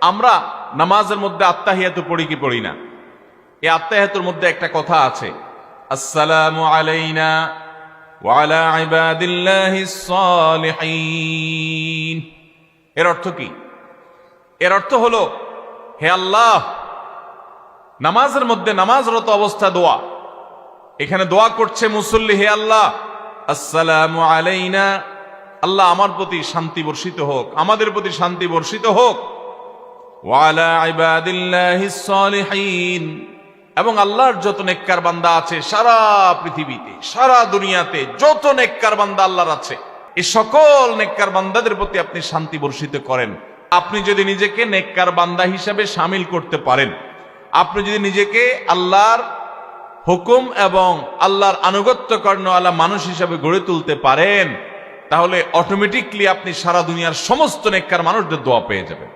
আমরা নামাজের মধ্যে আত্মাহিয়াতু পড়ি কি পড়ি না? এই আত্মাহিয়াতুর মধ্যে একটা কথা আছে। আসসালামু আলাইনা ওয়ালা ইবাদিল্লাহিস সালিহিন এর অর্থ কি? এর অর্থ হলো, হে আল্লাহ, নামাজের মধ্যে নামাজরত অবস্থা দোয়া। এখানে দোয়া করছে মুসল্লি, হে আল্লাহ, আসসালামু আলাইনা। আল্লাহ আমার প্রতি শান্তি বর্ষিত হোক, আমাদের প্রতি শান্তি বর্ষিত হোক। এবং আল্লাহর যত নেককার বান্দা আছে সারা পৃথিবীতে, সারা দুনিয়াতে যত নেককার বান্দা আল্লাহর আছে, এই সকল নেককার বান্দাদের প্রতি আপনি শান্তি বর্ষিত করেন। আপনি যদি নিজেকে নেককার বান্দা হিসাবে সামিল করতে পারেন, আপনি যদি নিজেকে আল্লাহর হুকুম এবং আল্লাহর আনুগত্য কর্ণওয়ালা মানুষ হিসাবে গড়ে তুলতে পারেন, তাহলে অটোমেটিকলি আপনি সারা দুনিয়ার সমস্ত নেককার মানুষদের দোয়া পেয়ে যাবেন।